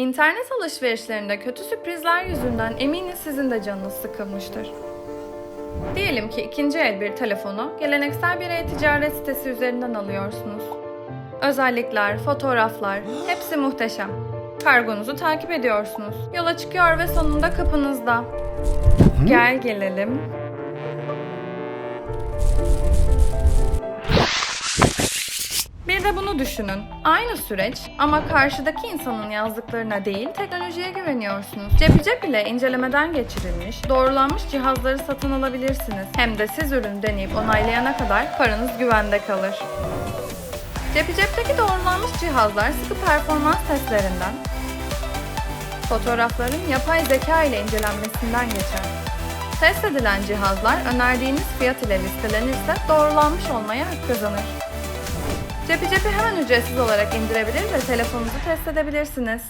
İnternet alışverişlerinde kötü sürprizler yüzünden eminim sizin de canınız sıkılmıştır. Diyelim ki ikinci el bir telefonu geleneksel bir e-ticaret sitesi üzerinden alıyorsunuz. Özellikler, fotoğraflar hepsi muhteşem. Kargonuzu takip ediyorsunuz. Yola çıkıyor ve sonunda kapınızda. Gel gelelim. De bunu düşünün. Aynı süreç ama karşıdaki insanın yazdıklarına değil teknolojiye güveniyorsunuz. Cepi cep ile incelemeden geçirilmiş, doğrulanmış cihazları satın alabilirsiniz. Hem de siz ürünü deneyip onaylayana kadar paranız güvende kalır. Cepi cepteki doğrulanmış cihazlar sıkı performans testlerinden, fotoğrafların yapay zeka ile incelenmesinden geçer. Test edilen cihazlar önerdiğiniz fiyat ile listelenirse doğrulanmış olmaya hak kazanır. Cepi Cepi hemen ücretsiz olarak indirebilir ve telefonunuzu test edebilirsiniz.